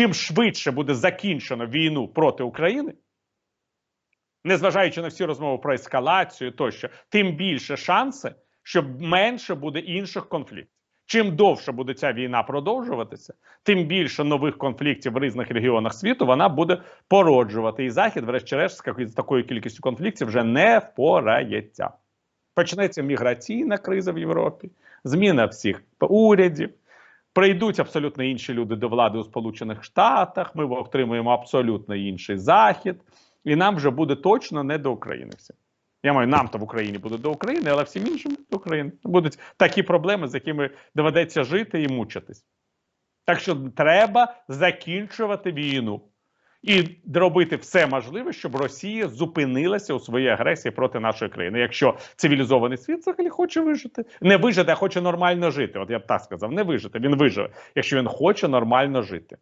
чим швидше буде закінчено війну проти України, незважаючи на всі розмови про ескалацію тощо, тим більше шанси, що менше буде інших конфліктів. Чим довше буде ця війна продовжуватися, тим більше нових конфліктів в різних регіонах світу вона буде породжувати. І захід, врешті-решт, з такою кількістю конфліктів вже не впорається. Почнеться міграційна криза в Європі, зміна всіх урядів. Прийдуть абсолютно інші люди до влади у Сполучених Штатах. Ми отримуємо абсолютно інший захід, і нам вже буде точно не до України. Всім. Я маю, нам то в Україні буде до України, але всім іншим до України. Будуть такі проблеми, з якими доведеться жити і мучитись. Так що треба закінчувати війну і робити все можливе, щоб Росія зупинилася у своїй агресії проти нашої країни. Якщо цивілізований світ взагалі хоче вижити, не вижити, а хоче нормально жити. От я б так сказав, не вижити. Він виживе, якщо він хоче нормально жити.